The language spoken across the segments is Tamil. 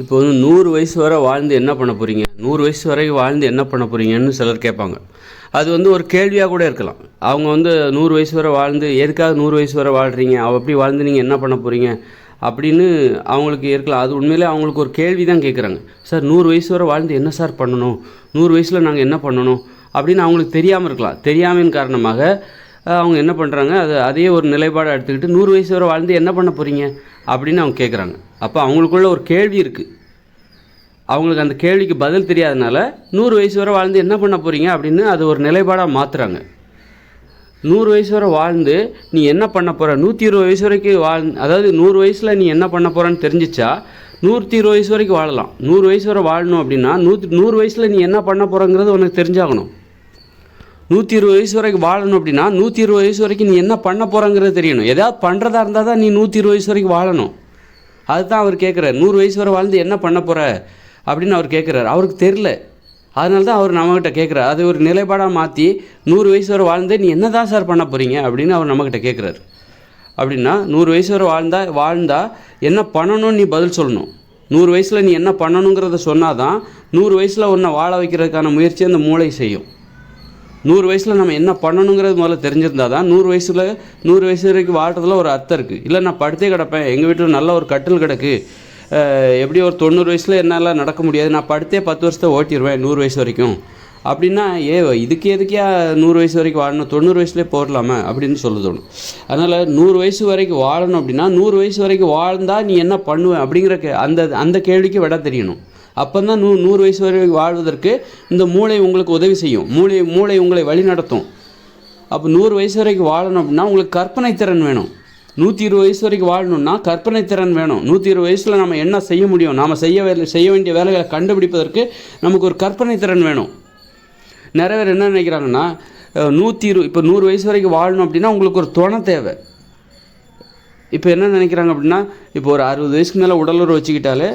இப்போ வந்து நூறு வயசு வரை வாழ்ந்து என்ன பண்ண போகிறீங்க நூறு வயசு வரைக்கும் வாழ்ந்து என்ன பண்ண போகிறீங்கன்னு சிலர் கேட்பாங்க. அது வந்து ஒரு கேள்வியாக கூட இருக்கலாம். அவங்க வந்து நூறு வயசு வரை வாழ்ந்து எதுக்காக நூறு வயசு வரை வாழ்கிறீங்க அவ அப்படி வாழ்ந்து நீங்கள் என்ன பண்ண போகிறீங்க அப்படின்னு அவங்களுக்கு இருக்கலாம். அது உண்மையிலே அவங்களுக்கு ஒரு கேள்வி தான் கேட்குறாங்க. சார் நூறு வயசு வரை வாழ்ந்து என்ன சார் பண்ணணும்? நூறு வயசில் நாங்கள் என்ன பண்ணணும்? அப்படின்னு அவங்களுக்கு தெரியாமல் இருக்கலாம். தெரியாமையின் காரணமாக அவங்க என்ன பண்ணுறாங்க அது அதே ஒரு நிலைப்பாடை எடுத்துக்கிட்டு நூறு வயசு வரை வாழ்ந்து என்ன பண்ண போகிறீங்க அப்படின்னு அவங்க கேட்குறாங்க அப்போ அவங்களுக்குள்ள ஒரு கேள்வி இருக்குது அவங்களுக்கு அந்த கேள்விக்கு பதில் தெரியாதனால நூறு வயசு வரை வாழ்ந்து என்ன பண்ண போகிறீங்க அப்படின்னு அது ஒரு நிலைப்பாடாக மாற்றுறாங்க நூறு வயசு வரை வாழ்ந்து நீ என்ன பண்ண போகிற நூற்றி இருபது வயசு வரைக்கும் வாழ் அதாவது நூறு வயசில் நீ என்ன பண்ண போகிறன்னு தெரிஞ்சிச்சா நூற்றி இருபது வயசு வரைக்கும் வாழலாம். நூறு வயசு வரை வாழணும் அப்படின்னா நூற்றி நூறு வயசில் நீ என்ன பண்ண போகிறங்கிறது உனக்கு தெரிஞ்சாகணும். நூற்றி இருபது வயசு வரைக்கும் வாழணும் அப்படின்னா நூற்றி இருபது வயசு வரைக்கும் நீ என்ன பண்ண போகிறங்கிறது தெரியணும். எதாவது பண்ணுறதா இருந்தால் தான் நீ நூற்றி இருபது வயசு வரைக்கும் வாழணும். அதுதான் அவர் கேட்குறாரு நூறு வயசு வரை வாழ்ந்து என்ன பண்ண போகிற அப்படின்னு அவர் கேட்குறாரு அவருக்கு தெரில அதனால தான் அவர் நம்மக்கிட்ட கேட்குறாரு அது ஒரு நிலைப்பாடாக மாற்றி நூறு வயசு வரை வாழ்ந்து நீ என்ன தான் சார் பண்ண போகிறீங்க அப்படின்னு அவர் நம்மக்கிட்ட கேட்குறாரு அப்படின்னா நூறு வயசு வரை வாழ்ந்தா வாழ்ந்தா என்ன பண்ணணும்னு நீ பதில் சொல்லணும். நூறு வயசில் நீ என்ன பண்ணணுங்கிறத சொன்னால் தான் நூறு வயசில் உன்னை வாழ வைக்கிறதுக்கான முயற்சி அந்த மூளை செய்யும். நூறு வயசில் நம்ம என்ன பண்ணணுங்கிறது முதல்ல தெரிஞ்சிருந்தால் தான் நூறு வயசில் நூறு வயசு வரைக்கும் வாழ்றதுல ஒரு அர்த்தம் இருக்குது இல்லை நான் படுத்தே கிடப்பேன். எங்கள் வீட்டில் நல்ல ஒரு கட்டில் கிடக்கு. எப்படி ஒரு தொண்ணூறு வயசில் என்னால் நடக்க முடியாது. நான் படுத்தே பத்து வருஷத்தை ஓட்டிடுவேன் நூறு வயசு வரைக்கும். அப்படின்னா ஏ இதுக்கு எதுக்கே நூறு வயசு வரைக்கும் வாழணும்? தொண்ணூறு வயசுலேயே போடலாமா அப்படின்னு சொல்ல தோணும். அதனால் நூறு வயசு வரைக்கும் வாழணும் அப்படின்னா நூறு வயசு வரைக்கும் வாழ்ந்தால் நீ என்ன பண்ணுவேன் அப்படிங்கிற கே அந்த அந்த கேள்விக்கு விட தெரியணும். அப்போ தான் நூ நூறு வயசு வரை வாழ்வதற்கு இந்த மூளை உங்களுக்கு உதவி செய்யும். மூளை மூளை உங்களை வழிநடத்தும் அப்போ நூறு வயசு வரைக்கும் வாழணும் அப்படின்னா உங்களுக்கு கற்பனை திறன் வேணும். நூற்றி இருபது வயசு வரைக்கும் வாழணும்னா கற்பனை திறன் வேணும். நூற்றி இருபது வயசில் நம்ம என்ன செய்ய முடியும்? நாம் செய்ய வேலை செய்ய வேண்டிய வேலைகளை கண்டுபிடிப்பதற்கு நமக்கு ஒரு கற்பனை திறன் வேணும். நிறைய பேர் என்ன நினைக்கிறாங்கன்னா நூற்றி இரு இப்போ நூறு வயசு வரைக்கும் வாழணும் அப்படின்னா உங்களுக்கு ஒரு துணை தேவை. இப்போ என்ன நினைக்கிறாங்க அப்படின்னா இப்போ ஒரு அறுபது வயசுக்கு மேலே உடலுறவு வச்சுக்கிட்டாலே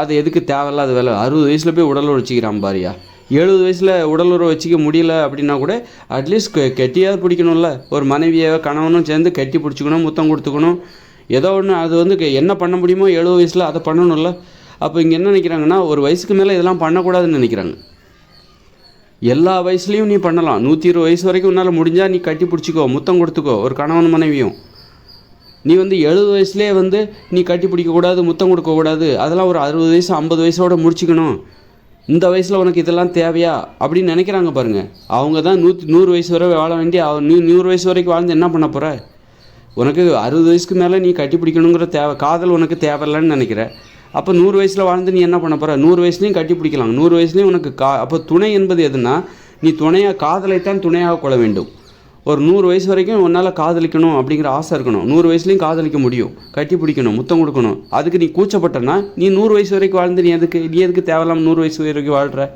அது எதுக்கு தேவையில்லாத வேலை? அறுபது வயசில் போய் உடல் வச்சுக்கிறான் பாரியா. எழுபது வயசில் உடலுறவு வச்சுக்க முடியல அப்படின்னா கூட அட்லீஸ்ட் கெட்டியாவது பிடிக்கணும்ல. ஒரு மனைவியை கணவனும் சேர்ந்து கட்டி பிடிச்சிக்கணும் முத்தம் கொடுத்துக்கணும். ஏதோ ஒன்று அது வந்து என்ன பண்ண முடியுமோ எழுபது வயசில் அதை பண்ணணும்ல. அப்போ இங்கே என்ன நினைக்கிறாங்கன்னா ஒரு வயசுக்கு மேலே இதெல்லாம் பண்ணக்கூடாதுன்னு நினைக்கிறாங்க. எல்லா வயசுலேயும் நீ பண்ணலாம். நூற்றி இருபது வயசு வரைக்கும் உன்னால் முடிஞ்சால் நீ கட்டி பிடிச்சிக்கோ முத்தம் கொடுத்துக்கோ ஒரு கணவன் மனைவியும். நீ வந்து எழுபது வயசுலேயே வந்து நீ கட்டி பிடிக்கக்கூடாது முத்தம் கொடுக்கக்கூடாது அதெல்லாம் ஒரு அறுபது வயசு ஐம்பது வயசோட முடிச்சுக்கணும். இந்த வயசில் உனக்கு இதெல்லாம் தேவையா? அப்படின்னு நினைக்கிறாங்க பாருங்கள் அவங்க தான் நூற்றி நூறு வயசு வரை வாழ வேண்டிய அவ- நீ நூறு வயசு வரைக்கும் வாழ்ந்து என்ன பண்ண போகிற உனக்கு அறுபது வயசுக்கு மேலே நீ கட்டி பிடிக்கணுங்கிற தேவை காதல் உனக்கு தேவையில்லைன்னு நினைக்கிற. அப்போ நூறு வயசில் வாழ்ந்து நீ என்ன பண்ண போகிற நூறு வயசுலேயும் கட்டி பிடிக்கலாம். நூறு வயசுலேயும் உனக்கு கா அப்போ துணை என்பது எதுனா நீ துணையாக காதலைத்தான் துணையாக கொள்ள வேண்டும். ஒரு நூறு வயசு வரைக்கும் உன்னால் காதலிக்கணும் அப்படிங்கிற ஆசை இருக்கணும். நூறு வயசுலையும் காதலிக்க முடியும். கட்டி பிடிக்கணும் முத்தம் கொடுக்கணும். அதுக்கு நீ கூச்சப்பட்டனா நீ நூறு வயசு வரைக்கும் வாழ்ந்து நீ எதுக்கு நீ எதுக்கு தேவையில்லாம நூறு வயசு வரைக்கும் வாழ்கிற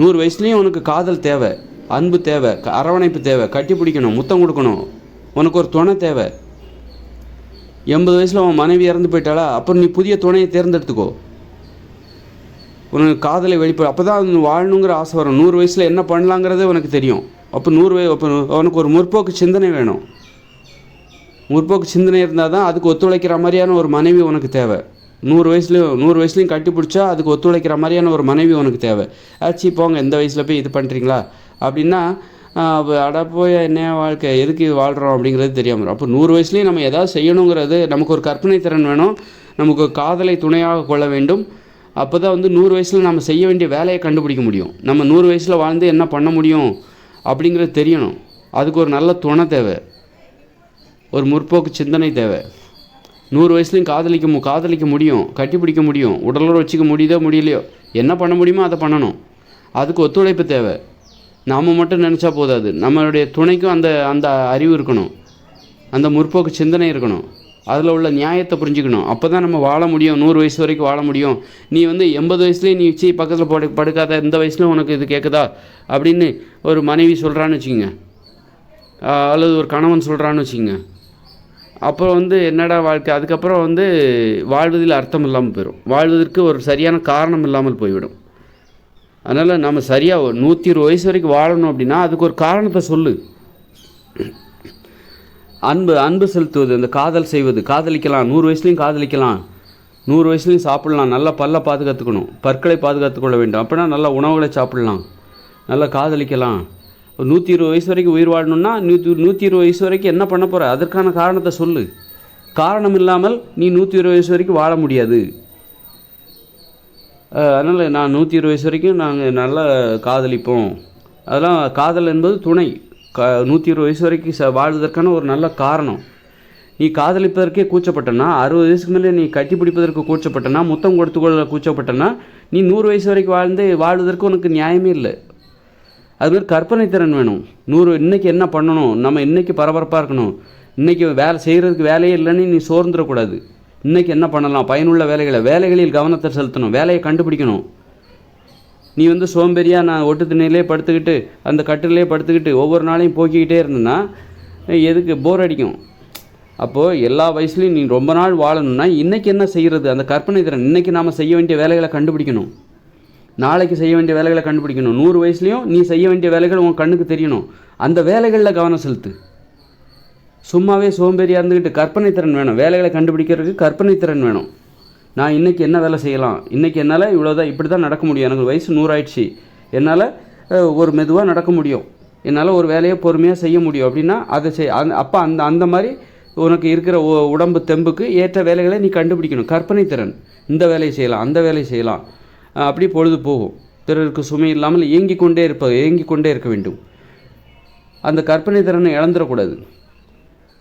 நூறு வயசுலேயும் உனக்கு காதல் தேவை அன்பு தேவை அரவணைப்பு தேவை கட்டி பிடிக்கணும் முத்தம் கொடுக்கணும். உனக்கு ஒரு துணை தேவை. எண்பது வயசில் உன் மனைவி இறந்து போயிட்டாளா அப்புறம் நீ புதிய துணையை தேர்ந்தெடுத்துக்கோ. உனக்கு காதலை வெளிப்படும் அப்போ தான் வாழணுங்கிற ஆசை வரும். நூறு வயசில் என்ன பண்ணலாங்கிறதே உனக்கு தெரியும். அப்போ நூறு வய அப்போ உனக்கு ஒரு முற்போக்கு சிந்தனை வேணும். முற்போக்கு சிந்தனை இருந்தால் தான் அதுக்கு ஒத்துழைக்கிற மாதிரியான ஒரு மனைவி உனக்கு தேவை. நூறு வயசுலையும் நூறு வயசுலையும் கட்டி பிடிச்சா அதுக்கு ஒத்துழைக்கிற மாதிரியான ஒரு மனைவி உனக்கு தேவை. ஆச்சு போங்க எந்த வயசில் போய் இது பண்ணுறீங்களா அப்படின்னா அட போய் என்ன வாழ்க்கை எதுக்கு வாழ்கிறோம் அப்படிங்கிறது தெரியாமல் அப்போ நூறு வயசுலேயும் நம்ம எதாவது செய்யணுங்கிறது நமக்கு ஒரு கற்பனை திறன் வேணும். நமக்கு காதலை துணையாக கொள்ள வேண்டும். அப்போ தான் வந்து நூறு வயசில் நம்ம செய்ய வேண்டிய வேலையை கண்டுபிடிக்க முடியும். நம்ம நூறு வயசில் வாழ்ந்து என்ன பண்ண முடியும்? அப்படிங்கிறது தெரியணும். அதுக்கு ஒரு நல்ல துணை தேவை. ஒரு முற்போக்கு சிந்தனை தேவை. நூறு வயசுலையும் காதலிக்க மு காதலிக்க முடியும் கட்டிப்பிடிக்க முடியும் உடலோடு வச்சுக்க முடியுதோ முடியலையோ என்ன பண்ண முடியுமோ அதை பண்ணணும். அதுக்கு ஒத்துழைப்பு தேவை. நாம் மட்டும் நினச்சா போதாது. நம்மளுடைய துணைக்கும் அந்த அந்த அறிவு இருக்கணும். அந்த முற்போக்கு சிந்தனை இருக்கணும். அதில் உள்ள நியாயத்தை புரிஞ்சுக்கணும். அப்போ தான் நம்ம வாழ முடியும். நூறு வயசு வரைக்கும் வாழ முடியும். நீ வந்து எண்பது வயசுலேயே நீ சீ பக்கத்தில் படு படுக்காத. இந்த வயசுல உனக்கு இது கேட்குதா அப்படின்னு ஒரு மனைவி சொல்கிறான்னு வச்சுக்கோங்க. அல்லது ஒரு கணவன் சொல்கிறான்னு வச்சுக்கோங்க. அப்புறம் வந்து என்னடா வாழ்க்கை? அதுக்கப்புறம் வந்து வாழ்வதில் அர்த்தம் இல்லாமல் போயிடும் வாழ்வதற்கு ஒரு சரியான காரணம் இல்லாமல் போய்விடும். அதனால் நம்ம சரியாக ஒரு நூற்றி இருபது வயசு வரைக்கும் வாழணும் அப்படின்னா அதுக்கு ஒரு காரணத்தை சொல்லு. அன்பு அன்பு செலுத்துவது அந்த காதல் செய்வது. காதலிக்கலாம் நூறு வயசுலையும் காதலிக்கலாம். நூறு வயசுலையும் சாப்பிட்லாம். நல்லா பல்ல பாதுகாத்துக்கணும். பற்களை பாதுகாத்துக்கொள்ள வேண்டும். அப்படின்னா நல்ல உணவுகளை சாப்பிட்லாம். நல்லா காதலிக்கலாம். நூற்றி இருபது வயசு வரைக்கும் உயிர் வாழணும்னா நூற்றி நூற்றி இருபது வயசு வரைக்கும் என்ன பண்ண போகிற அதற்கான காரணத்தை சொல்லு. காரணம் இல்லாமல் நீ நூற்றி இருபது வயசு வரைக்கும் வாழ முடியாது. அதனால் நான் நூற்றி இருபது வயசு வரைக்கும் நாங்கள் நல்லா காதலிப்போம். அதெல்லாம் காதல் என்பது துணை. க நூற்றி இருபது வயசு வரைக்கும் ச வாழ்வதற்கான ஒரு நல்ல காரணம். நீ காதலிப்பதற்கே கூச்சப்பட்டனா அறுபது வயசுக்கு மேலே நீ கட்டி பிடிப்பதற்கு கூச்சப்பட்டனா முத்தம் கொடுத்துக்கொள்ள கூச்சப்பட்டனா நீ நூறு வயசு வரைக்கும் வாழ்ந்து வாழ்வதற்கு உனக்கு நியாயமே இல்லை. அதுமாதிரி கற்பனை திறன் வேணும். நூறு இன்றைக்கி என்ன பண்ணணும்? நம்ம இன்றைக்கி பரபரப்பாக இருக்கணும். இன்றைக்கி வேலை செய்கிறதுக்கு வேலையே இல்லைன்னு நீ சோர்ந்துடக்கூடாது. இன்றைக்கி என்ன பண்ணலாம்? பயனுள்ள வேலைகளை வேலைகளில் கவனத்தை செலுத்தணும். வேலையை கண்டுபிடிக்கணும். நீ வந்து சோம்பேறியாக நான் ஒட்டு திண்ணையிலே படுத்துக்கிட்டு அந்த கட்டிலே படுத்துக்கிட்டு ஒவ்வொரு நாளையும் போக்கிக்கிட்டே இருந்தேன்னா எதுக்கு? போர் அடிக்கும். அப்போது எல்லா வயசுலையும் நீ ரொம்ப நாள் வாழணும்னா இன்றைக்கி என்ன செய்கிறது அந்த கற்பனை திறன். இன்றைக்கி நாம் செய்ய வேண்டிய வேலைகளை கண்டுபிடிக்கணும். நாளைக்கு செய்ய வேண்டிய வேலைகளை கண்டுபிடிக்கணும். நூறு வயசுலேயும் நீ செய்ய வேண்டிய வேலைகள் உன் கண்ணுக்கு தெரியணும். அந்த வேலைகளில் கவனம் செலுத்து. சும்மாவே சோம்பேறியாக இருந்துக்கிட்டு கற்பனை திறன் வேணும். வேலைகளை கண்டுபிடிக்கிறதுக்கு கற்பனை திறன் வேணும். நான் இன்றைக்கி என்ன வேலை செய்யலாம்? இன்றைக்கி என்னால் இவ்வளோதான் இப்படி தான் நடக்க முடியும். எனக்கு வயசு நூறாயிடுச்சு. என்னால் ஒரு மெதுவாக நடக்க முடியும். என்னால் ஒரு வேலையை பொறுமையாக செய்ய முடியும். அப்படின்னா அதை செய் அந் அப்போ அந்த அந்த மாதிரி உனக்கு இருக்கிற உடம்பு தெம்புக்கு ஏற்ற வேலைகளை நீ கண்டுபிடிக்கணும். கற்பனை திறன். இந்த வேலையை செய்யலாம் அந்த வேலையை செய்யலாம். அப்படி பொழுது போகும். பிறருக்கு சுமை இல்லாமல் இயங்கி கொண்டே இருப்ப இயங்கிக் கொண்டே இருக்க வேண்டும். அந்த கற்பனை திறனை இழந்துடக்கூடாது.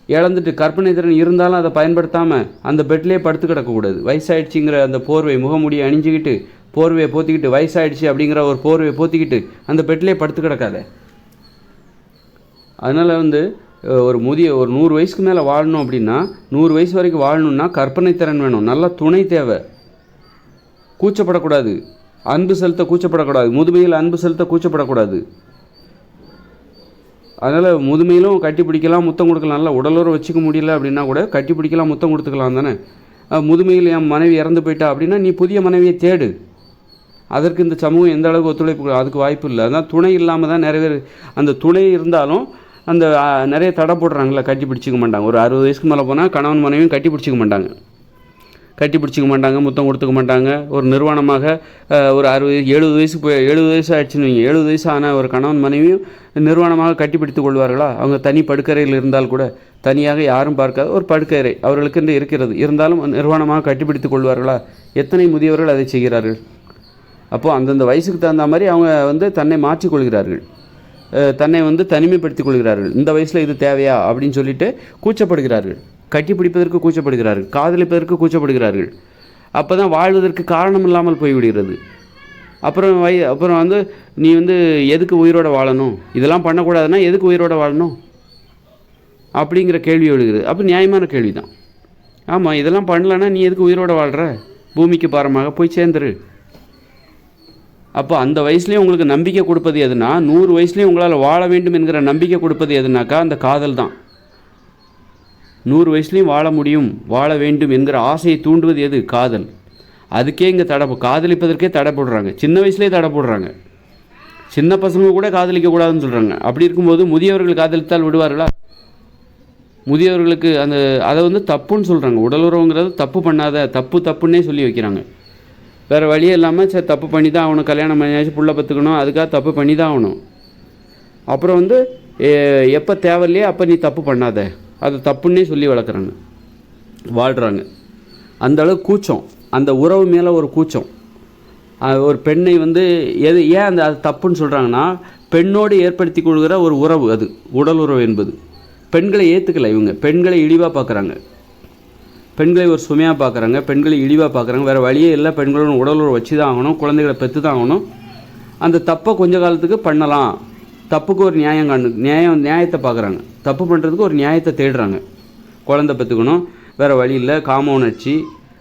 இழந்துட்டு கற்பனை திறன் இருந்தாலும் அதை பயன்படுத்தாமல் அந்த பெட்லேயே படுத்து கிடக்கக்கூடாது. வயசாயிடுச்சுங்கிற அந்த போர்வை முகமுடியை அணிஞ்சிக்கிட்டு போர்வையை போத்திக்கிட்டு வயசாயிடுச்சு அப்படிங்கிற ஒரு போர்வையை போத்திக்கிட்டு அந்த பெட்லேயே படுத்து கிடக்காத. அதனால் வந்து ஒரு முதிய ஒரு நூறு வயசுக்கு மேலே வாழணும் அப்படின்னா நூறு வயசு வரைக்கும் வாழணும்னா கற்பனை திறன் வேணும். நல்ல துணை தேவை. கூச்சப்படக்கூடாது. அன்பு செலுத்த கூச்சப்படக்கூடாது. முதுமையில் அன்பு செலுத்த கூச்சப்படக்கூடாது. அதனால் முதுமையிலும் கட்டி பிடிக்கலாம் முத்தம் கொடுக்கலாம். நல்லா உடலுறவு வச்சுக்க முடியல அப்படின்னா கூட கட்டி பிடிக்கலாம் முத்தம் கொடுத்துக்கலாம் தானே. முதுமையில் என் மனைவி இறந்து போயிட்டா அப்படின்னா நீ புதிய மனைவியை தேடு. அதற்கு இந்த சமூகம் எந்த அளவுக்கு ஒத்துழைப்பு அதுக்கு வாய்ப்பு இல்லை. அதான் துணை இல்லாமல் தான் நிறைய பேர் அந்த துணை இருந்தாலும் அந்த நிறைய தடை போடுறாங்களே கட்டி பிடிச்சிக்க மாட்டாங்க. ஒரு அறுபது வயசுக்கு மேலே போனால் கணவன் மனைவியும் கட்டி பிடிச்சிக்க மாட்டாங்க. கட்டி பிடிச்சிக்க மாட்டாங்க முத்தம் கொடுத்துக்க மாட்டாங்க. ஒரு நிர்வாணமாக ஒரு அறுபது எழுபது வயசு போய் எழுபது வயசு ஆயிடுச்சுன்னு வைங்க. எழுபது வயசு ஆன ஒரு கணவன் மனைவியும் நிர்வாணமாக கட்டி கொள்வார்களா? அவங்க தனி படுக்கறையில் இருந்தால் கூட தனியாக யாரும் பார்க்காத ஒரு படுக்கறை அவர்களுக்கென்று இருக்கிறது. இருந்தாலும் நிறுவனமாக கட்டிப்பிடித்துக் கொள்வார்களா? எத்தனை முதியவர்கள் அதை செய்கிறார்கள்? அப்போது அந்தந்த வயசுக்கு தகுந்த மாதிரி அவங்க வந்து தன்னை மாற்றிக்கொள்கிறார்கள் தன்னை வந்து தனிமைப்படுத்திக் கொள்கிறார்கள். இந்த வயசில் இது தேவையா? அப்படின்னு சொல்லிட்டு கூச்சப்படுகிறார்கள். கட்டி பிடிப்பதற்கு கூச்சப்படுகிறார்கள் காதலிப்பதற்கு கூச்சப்படுகிறார்கள். அப்போ தான் வாழ்வதற்கு காரணம் இல்லாமல் போய்விடுகிறது. அப்புறம் வய அப்புறம் வந்து நீ வந்து எதுக்கு உயிரோட வாழணும்? இதெல்லாம் பண்ணக்கூடாதுன்னா எதுக்கு உயிரோட வாழணும்? அப்படிங்கிற கேள்வி எழுகிறது. அப்போ நியாயமான கேள்வி தான் ஆமாம் இதெல்லாம் பண்ணலன்னா நீ எதுக்கு உயிரோட வாழ்கிற பூமிக்கு பாரமாக போய் சேர்ந்துரு. அப்போ அந்த வயசுலேயும் உங்களுக்கு நம்பிக்கை கொடுப்பது எதுனா நூறு வயசுலேயும் உங்களால் வாழ வேண்டும் என்கிற நம்பிக்கை கொடுப்பது எதுனாக்கா அந்த காதல் தான் நூறு வயசுலேயும் வாழ முடியும் வாழ வேண்டும் என்கிற ஆசையை தூண்டுவது எது? காதல். அதுக்கே இங்கே தடை காதலிப்பதற்கே தடை போடுறாங்க. சின்ன வயசுலேயே தடை போடுறாங்க. சின்ன பசங்க கூட காதலிக்கக்கூடாதுன்னு சொல்கிறாங்க அப்படி இருக்கும்போது முதியவர்கள் காதலித்தால் விடுவார்களா? முதியவர்களுக்கு அந்த அதை வந்து தப்புன்னு சொல்கிறாங்க உடலுறவுங்கிறது தப்பு பண்ணாத தப்பு தப்புன்னே சொல்லி வைக்கிறாங்க. வேறு வழியே இல்லாமல் சரி தப்பு பண்ணி தான் ஆகணும் கல்யாணம் பண்ணியாச்சு புள்ள பத்துக்கணும் அதுக்காக தப்பு பண்ணி தான் ஆகணும். அப்புறம் வந்து எப்போ தேவையில்லையே அப்போ நீ தப்பு பண்ணாத. அது தப்புன்னே சொல்லி வளர்க்குறாங்க. வாழ்கிறாங்க அந்தளவு கூச்சம். அந்த உறவு மேலே ஒரு கூச்சம். ஒரு பெண்ணை வந்து எது ஏன் அந்த அது தப்புன்னு சொல்கிறாங்கன்னா பெண்ணோடு ஏற்படுத்தி கொள்கிற ஒரு உறவு அது. உடல் உறவு என்பது. பெண்களை ஏற்றுக்கல இவங்க. பெண்களை இழிவாக பார்க்குறாங்க பெண்களை ஒரு சுமையாக பார்க்குறாங்க பெண்களை இழிவாக பார்க்குறாங்க வேறு வழியே இல்லை. பெண்களோட உடல் உறவு வச்சு தான் ஆகணும். குழந்தைகளை பெற்று தான் ஆகணும். அந்த தப்பை கொஞ்ச காலத்துக்கு பண்ணலாம். தப்புக்கு ஒரு நியாயம் காணு நியாயம் நியாயத்தை பார்க்குறாங்க தப்பு பண்ணுறதுக்கு ஒரு நியாயத்தை தேடுறாங்க. குழந்தை பெற்றுக்கணும் வேறு வழி இல்லை காம உணர்ச்சி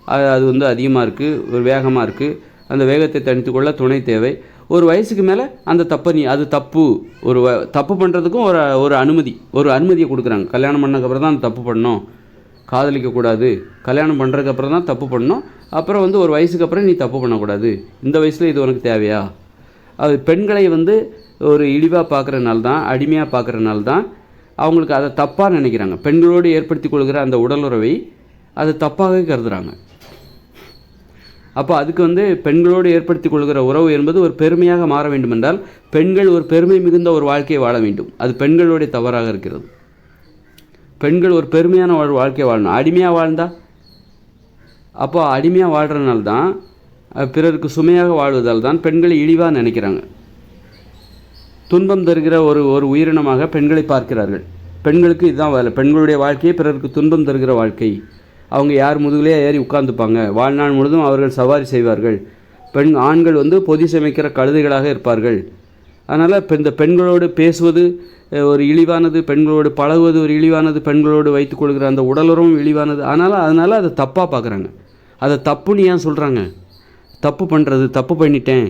அது அது வந்து அதிகமாக இருக்குது ஒரு வேகமாக இருக்குது அந்த வேகத்தை தணித்துக்கொள்ள துணை தேவை. ஒரு வயசுக்கு மேலே அந்த தப்பை நீ அது தப்பு. ஒரு வ- தப்பு பண்ணுறதுக்கும் ஒரு ஒரு அனுமதி. ஒரு அனுமதியை கொடுக்குறாங்க. கல்யாணம் பண்ணதுக்கப்புறம் தான் தப்பு பண்ணணும். காதலிக்கக்கூடாது கல்யாணம் பண்ணுறதுக்கப்புறம் தான் தப்பு பண்ணணும். அப்புறம் வந்து ஒரு வயசுக்கு அப்புறம் நீ தப்பு பண்ணக்கூடாது. இந்த வயசில் இது உனக்கு தேவையா? அது பெண்களை வந்து ஒரு இழிவாக பார்க்குறனால தான் அடிமையாக பார்க்குறனால தான் அவங்களுக்கு அதை தப்பாக நினைக்கிறாங்க. பெண்களோடு ஏற்படுத்தி கொள்கிற அந்த உடலுறவை அது தப்பாகவே கருதுகிறாங்க அப்போ அதுக்கு வந்து பெண்களோடு ஏற்படுத்திக் கொள்கிற உறவு என்பது ஒரு பெருமையாக மாற வேண்டுமென்றால் பெண்கள் ஒரு பெருமை மிகுந்த ஒரு வாழ்க்கையை வாழ வேண்டும். அது பெண்களுடைய தவறாக இருக்கிறது. பெண்கள் ஒரு பெருமையான ஒரு வாழ்க்கையை வாழணும். அடிமையாக வாழ்ந்தா அப்போ அடிமையாக வாழ்கிறனால தான் பிறருக்கு சுமையாக வாழ்வதால் தான் பெண்களை இழிவாக நினைக்கிறாங்க. துன்பம் தருகிற ஒரு ஒரு உயிரினமாக பெண்களை பார்க்கிறார்கள். பெண்களுக்கு இதுதான் வேலை. பெண்களுடைய வாழ்க்கையே பிறருக்கு துன்பம் தருகிற வாழ்க்கை. அவங்க யார் முதுகிலே ஏறி உட்கார்ந்துப்பாங்க. வாழ்நாள் முழுதும் அவர்கள் சவாரி செய்வார்கள். பெண் ஆண்கள் வந்து பொதி சமைக்கிற கழுதைகளாக இருப்பார்கள். அதனால் இப்போ இந்த பெண்களோடு பேசுவது ஒரு இழிவானது பெண்களோடு பழகுவது ஒரு இழிவானது பெண்களோடு வைத்துக்கொள்கிற அந்த உடலுறவும் இழிவானது. அதனால் அதனால் அதை தப்பாக பார்க்குறாங்க. அதை தப்புன்னு ஏன் சொல்கிறாங்க தப்பு பண்ணுறது தப்பு பண்ணிட்டேன்.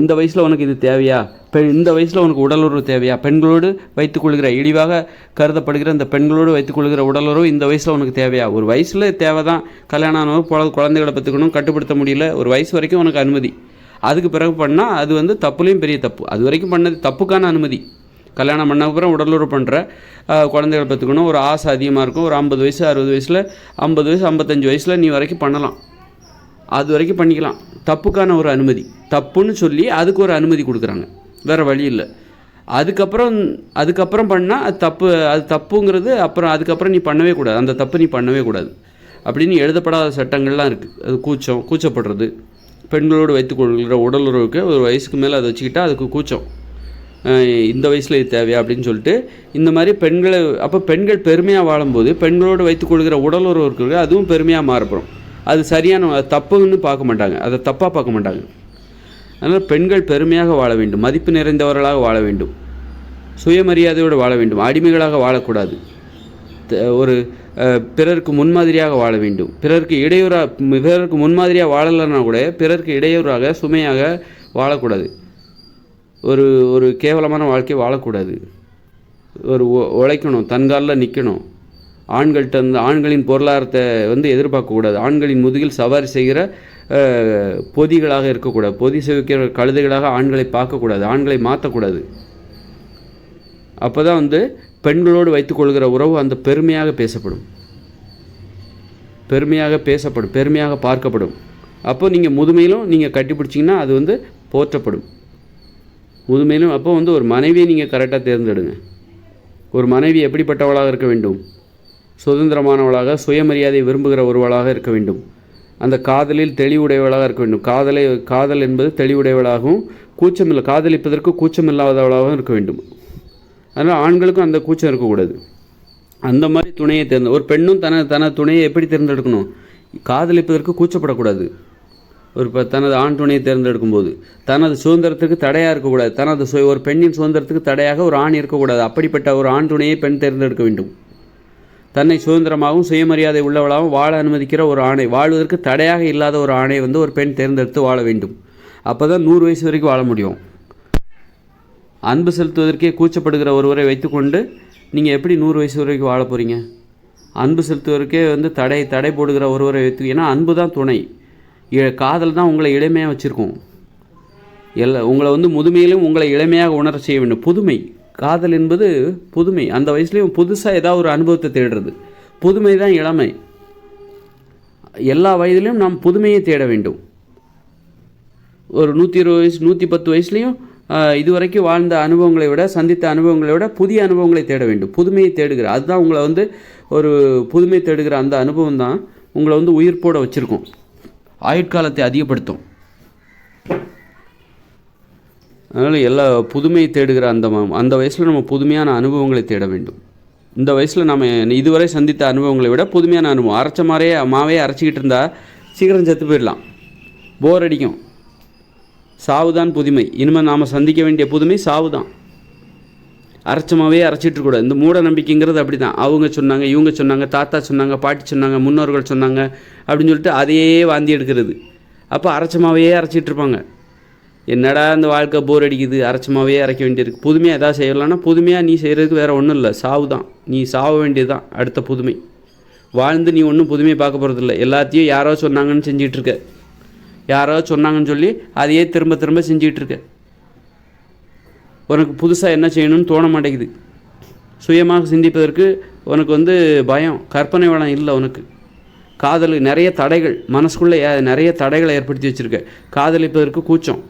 இந்த வயசில் உனக்கு இது தேவையா? பெண் இந்த வயசில் உனக்கு உடலுறவு தேவையா? பெண்களோடு வைத்துக்கொள்கிற இழிவாக கருதப்படுகிற இந்த பெண்களோடு வைத்துக்கொள்கிற உடலுறவு இந்த வயசில் உனக்கு தேவையா? ஒரு வயசில் தேவை தான் கல்யாணம் ஆனவங்க குழ குழந்தைகளை பற்றுக்கணும் கட்டுப்படுத்த முடியல. ஒரு வயசு வரைக்கும் உனக்கு அனுமதி. அதுக்கு பிறகு பண்ணால் அது வந்து தப்புலேயும் பெரிய தப்பு. அது வரைக்கும் பண்ணது தப்புக்கான அனுமதி. கல்யாணம் பண்ண அப்புறம் உடலுறவு பண்ணுற குழந்தைகளை பற்றுக்கணும். ஒரு ஆசை அதிகமாக இருக்கும். ஒரு ஐம்பது வயசு அறுபது வயசில் ஐம்பது வயசு ஐம்பத்தஞ்சு வயசில் நீ வரைக்கும் பண்ணலாம். அது வரைக்கும் பண்ணிக்கலாம். தப்புக்கான ஒரு அனுமதி. தப்புன்னு சொல்லி அதுக்கு ஒரு அனுமதி கொடுக்குறாங்க. வேறு வழி இல்லை. அதுக்கப்புறம் அதுக்கப்புறம் பண்ணால் அது தப்பு அது தப்புங்கிறது அப்புறம் அதுக்கப்புறம் நீ பண்ணவே கூடாது. அந்த தப்பு நீ பண்ணவே கூடாது. அப்படின்னு எழுதப்படாத சட்டங்கள்லாம் இருக்குது அது கூச்சம் கூச்சப்படுறது. பெண்களோடு வைத்துக்கொள்கிற உடலுறவுக்கு ஒரு வயசுக்கு மேலே அதை வச்சுக்கிட்டா அதுக்கு கூச்சம். இந்த வயசில் இது தேவையா அப்படின்னு சொல்லிட்டு இந்த மாதிரி பெண்களை அப்போ பெண்கள் பெருமையாக வாழும்போது பெண்களோடு வைத்துக்கொள்கிற உறவு இருக்கிறது அதுவும் பெருமையாக மாறப்படும். அது சரியான தப்புன்னு பார்க்க மாட்டாங்க. அதை தப்பாக பார்க்க மாட்டாங்க. அதனால் பெண்கள் பெருமையாக வாழ வேண்டும். மதிப்பு நிறைந்தவர்களாக வாழ வேண்டும். சுயமரியாதையோடு வாழ வேண்டும். அடிமைகளாக வாழக்கூடாது. ஒரு பிறருக்கு முன்மாதிரியாக வாழ வேண்டும். பிறருக்கு இடையூறாக பிறருக்கு முன்மாதிரியாக வாழலைன்னா கூட பிறருக்கு இடையூறாக சுமையாக வாழக்கூடாது. ஒரு ஒரு கேவலமான வாழ்க்கையை வாழக்கூடாது. ஒரு உழைக்கணும். தன்காலில் நிற்கணும் ஆண்கள்கிட்ட வந்து ஆண்களின் பொருளாதாரத்தை வந்து எதிர்பார்க்கக்கூடாது. ஆண்களின் முதுகில் சவாரி செய்கிற பொதிகளாக இருக்கக்கூடாது. பொதி செவிக்கிற கழுதைகளாக ஆண்களை பார்க்கக்கூடாது. ஆண்களை மாற்றக்கூடாது அப்போ தான் வந்து பெண்களோடு வைத்துக்கொள்கிற உறவு அந்த பெருமையாக பேசப்படும். பெருமையாக பேசப்படும். பெருமையாக பார்க்கப்படும். அப்போ நீங்கள் முதுமையிலும் நீங்கள் கட்டிப்பிடிச்சிங்கன்னா அது வந்து போற்றப்படும். முதுமையிலும் அப்போ வந்து ஒரு மனைவியை நீங்கள் கரெக்டாக தேர்ந்தெடுங்க. ஒரு மனைவி எப்படிப்பட்டவளாக இருக்க வேண்டும்? சுதந்திரமானவளாக சுயமரியாதை விரும்புகிற ஒருவளாக இருக்க வேண்டும். அந்த காதலில் தெளிவுடையவளாக இருக்க வேண்டும். காதலை காதல் என்பது தெளிவுடையவளாகவும் கூச்சமில்லை காதலிப்பதற்கு கூச்சம் இல்லாதவளாகவும் இருக்க வேண்டும். அதனால் ஆண்களுக்கும் அந்த கூச்சம் இருக்கக்கூடாது. அந்த மாதிரி துணையை தேர்ந்த ஒரு பெண்ணும் தன தன துணையை எப்படி தேர்ந்தெடுக்கணும்? காதலிப்பதற்கு கூச்சப்படக்கூடாது. ஒரு இப்போ தனது ஆண் துணையை தேர்ந்தெடுக்கும் போது தனது சுதந்திரத்துக்கு தடையாக இருக்கக்கூடாது. தனது சு ஒரு பெண்ணின் சுதந்திரத்துக்கு தடையாக ஒரு ஆண் இருக்கக்கூடாது. அப்படிப்பட்ட ஒரு ஆண் துணையை பெண் தேர்ந்தெடுக்க வேண்டும். தன்னை சுதந்திரமாகவும் சுயமரியாதை உள்ளவளாகவும் வாழ அனுமதிக்கிற ஒரு ஆணை வாழ்வதற்கு தடையாக இல்லாத ஒரு ஆணை வந்து ஒரு பெண் தேர்ந்தெடுத்து வாழ வேண்டும். அப்போ தான் நூறு வயசு வரைக்கும் வாழ முடியும். அன்பு செலுத்துவதற்கே கூச்சப்படுகிற ஒருவரை வைத்துக்கொண்டு நீங்கள் எப்படி நூறு வயசு வரைக்கும் வாழ போகிறீங்க அன்பு செலுத்துவதற்கே வந்து தடை தடை போடுகிற ஒருவரை வைத்து ஏன்னா அன்பு தான் துணை. காதல் தான் உங்களை இளமையாக வச்சுருக்கோம். எல்லா உங்களை வந்து முதுமையிலும் உங்களை இளமையாக உணர செய்ய வேண்டும். புதுமை. காதல் என்பது புதுமை. அந்த வயசுலேயும் புதுசாக ஏதாவது ஒரு அனுபவத்தை தேடுறது. புதுமை தான் இளமை. எல்லா வயதிலும் நாம் புதுமையை தேட வேண்டும். ஒரு நூற்றி இருபது வயசு நூற்றி பத்து வயசுலேயும் இதுவரைக்கும் வாழ்ந்த அனுபவங்களை விட சந்தித்த அனுபவங்களை விட புதிய அனுபவங்களை தேட வேண்டும். புதுமையை தேடுகிற அதுதான் உங்களை வந்து ஒரு புதுமை தேடுகிற அந்த அனுபவம் தான் உங்களை வந்து உயிர்ப்போட வச்சுருக்கும். ஆயுட்காலத்தை அதிகப்படுத்தும். அதனால் எல்லா புதுமையை தேடுகிற அந்த அந்த வயசில் நம்ம புதுமையான அனுபவங்களை தேட வேண்டும். இந்த வயசில் நம்ம இதுவரை சந்தித்த அனுபவங்களை விட புதுமையான அனுபவம். அரைச்ச மாதிரியே மாவே அரைச்சிக்கிட்டு இருந்தால் சீக்கிரம் செத்து போயிடலாம். போர் அடிக்கும். சாவுதான் புதுமை. இனிமேல் நாம் சந்திக்க வேண்டிய புதுமை சாவு தான் அரைச்சமாவே அரைச்சிட்ருக்கூடாது இந்த மூட நம்பிக்கைங்கிறது அப்படி தான் அவங்க சொன்னாங்க இவங்க சொன்னாங்க தாத்தா சொன்னாங்க பாட்டி சொன்னாங்க முன்னோர்கள் சொன்னாங்க அப்படின்னு சொல்லிட்டு அதையே வாந்தி எடுக்கிறது. அப்போ அரைச்சமாவே அரைச்சிட்டு இருப்பாங்க. என்னடா இந்த வாழ்க்கை போர் அடிக்குது அரைச்சமாகவே அரைக்க வேண்டியிருக்கு. புதுமையாக எதாவது செய்யலாம்னா புதுமையாக நீ செய்கிறதுக்கு வேறு ஒன்றும் இல்லை. சாவு தான். நீ சாவ வேண்டியது தான் அடுத்த புதுமை. வாழ்ந்து நீ ஒன்றும் புதுமையை பார்க்க போகிறதில்ல எல்லாத்தையும் யாரோ சொன்னாங்கன்னு செஞ்சிகிட்ருக்க இருக்க. யாரோ சொன்னாங்கன்னு சொல்லி அதையே திரும்ப திரும்ப செஞ்சிகிட்ருக்க உனக்கு புதுசாக என்ன செய்யணும்னு தோண மாட்டேங்குது. சுயமாக சிந்திப்பதற்கு உனக்கு வந்து பயம் கற்பனை வளம் இல்லை உனக்கு. காதல் நிறைய தடைகள் மனசுக்குள்ளே நிறைய தடைகளை ஏற்படுத்தி வச்சுருக்க. காதலிப்பதற்கு கூச்சம்.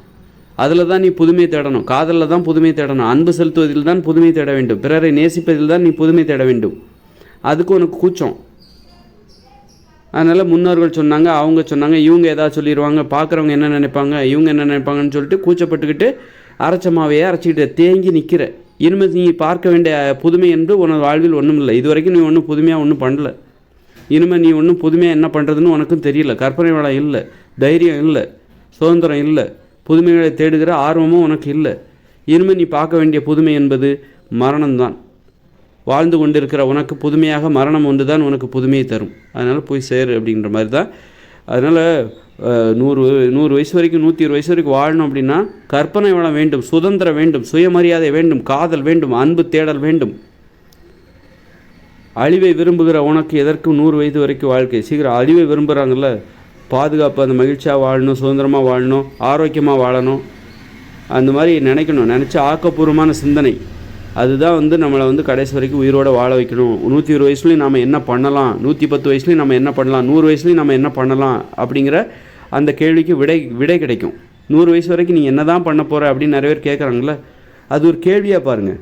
அதில் தான் நீ புதுமை தேடணும். காதலில் தான் புதுமை தேடணும். அன்பு செலுத்துவதில் தான் புதுமை தேட வேண்டும். பிறரை நேசிப்பதில் தான் நீ புதுமை தேட வேண்டும். அதுக்கு உனக்கு கூச்சம். அதனால் முன்னோர்கள் சொன்னாங்க அவங்க சொன்னாங்க இவங்க ஏதாவது சொல்லிடுவாங்க பார்க்குறவங்க என்ன நினைப்பாங்க இவங்க என்ன நினைப்பாங்கன்னு சொல்லிட்டு கூச்சப்பட்டுக்கிட்டு அரைச்ச மாவையே அரைச்சிக்கிட்டு தேங்கி நிற்கிற இனிமேல் நீ பார்க்க வேண்டிய புதுமை என்று உனது வாழ்வில் ஒன்றும் இல்லை இது வரைக்கும் நீ ஒன்றும் புதுமையாக ஒன்றும் பண்ணல. இனிமேல் நீ ஒன்றும் புதுமையாக என்ன பண்ணுறதுன்னு உனக்கும் தெரியல. கற்பனை வளம் இல்லை. தைரியம் இல்லை. சுதந்திரம் இல்லை. புதுமைகளை தேடுகிற ஆர்வமும் உனக்கு இல்லை. இனிமேல் நீ பார்க்க வேண்டிய புதுமை என்பது மரணம்தான். வாழ்ந்து கொண்டிருக்கிற உனக்கு புதுமையாக மரணம் ஒன்று தான் உனக்கு புதுமையை தரும். அதனால் போய் சேரு அப்படின்ற மாதிரி தான் அதனால் நூறு நூறு வயசு வரைக்கும் நூற்றி இருபது வயசு வரைக்கும் வாழணும் அப்படின்னா கற்பனை வளம் வேண்டும் சுதந்திரம் வேண்டும் சுயமரியாதை வேண்டும் காதல் வேண்டும் அன்பு தேடல் வேண்டும். அழிவை விரும்புகிற உனக்கு எதற்கும் நூறு வயது வரைக்கும் வாழ்க்கை. சீக்கிரம் அழிவை விரும்புகிறாங்கல்ல பாதுகாப்பு அந்த மகிழ்ச்சியாக வாழணும் சுதந்திரமாக வாழணும் ஆரோக்கியமாக வாழணும். அந்த மாதிரி நினைக்கணும். நினச்ச ஆக்கப்பூர்வமான சிந்தனை. அதுதான் வந்து நம்மளை வந்து கடைசி வரைக்கும் உயிரோடு வாழ வைக்கணும். நூற்றி இருபது வயசுலேயும் நம்ம என்ன பண்ணலாம்? நூற்றி பத்து வயசுலேயும் நம்ம என்ன பண்ணலாம்? நூறு வயசுலேயும் நம்ம என்ன பண்ணலாம்? அப்படிங்கிற அந்த கேள்விக்கு விடை விடை கிடைக்கும். நூறு வயசு வரைக்கும் நீ என்ன தான் பண்ண போகிற அப்படின்னு நிறைய பேர் கேட்குறாங்களே அது ஒரு கேள்வியாக பாருங்கள்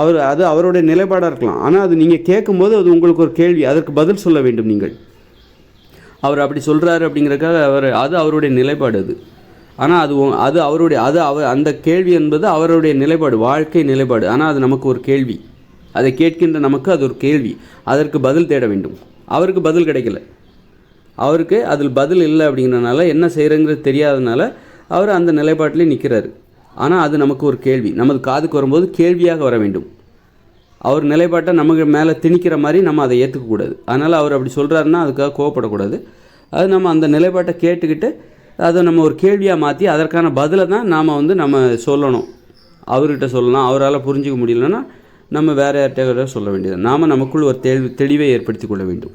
அவர் அது அவருடைய நிலைப்பாடாக இருக்கலாம். ஆனால் அது நீங்கள் கேட்கும்போது அது உங்களுக்கு ஒரு கேள்வி. அதற்கு பதில் சொல்ல வேண்டும் நீங்கள். அவர் அப்படி சொல்கிறாரு அப்படிங்கிறக்காக அவர் அது அவருடைய நிலைப்பாடு அது. ஆனால் அது அது அவருடைய அது அவர் அந்த கேள்வி என்பது அவருடைய நிலைப்பாடு வாழ்க்கை நிலைப்பாடு. ஆனால் அது நமக்கு ஒரு கேள்வி. அதை கேட்கின்ற நமக்கு அது ஒரு கேள்வி. அதற்கு பதில் தேட வேண்டும். அவருக்கு பதில் கிடைக்கல. அவருக்கு அதில் பதில் இல்லை அப்படிங்கிறனால என்ன செய்கிறங்கிறது தெரியாதனால அவர் அந்த நிலைப்பாட்டிலே நிற்கிறாரு ஆனால் அது நமக்கு ஒரு கேள்வி. நமது காதுக்கு வரும்போது கேள்வியாக வர வேண்டும். அவர் நிலைப்பாட்டை நமக்கு மேலே திணிக்கிற மாதிரி நம்ம அதை ஏற்றுக்கக்கூடாது. அதனால் அவர் அப்படி சொல்கிறாருன்னா அதுக்காக கோவப்படக்கூடாது. அது நம்ம அந்த நிலைப்பாட்டை கேட்டுக்கிட்டு அதை நம்ம ஒரு கேள்வியாக மாற்றி அதற்கான பதிலை தான் நாம் வந்து நம்ம சொல்லணும். அவர்கிட்ட சொல்லலாம். அவரால் புரிஞ்சிக்க முடியலன்னா நம்ம வேறு யார்கிட்ட சொல்ல வேண்டியது நாம் நமக்குள் ஒரு தெளிவு தெளிவை ஏற்படுத்தி கொள்ள வேண்டும்.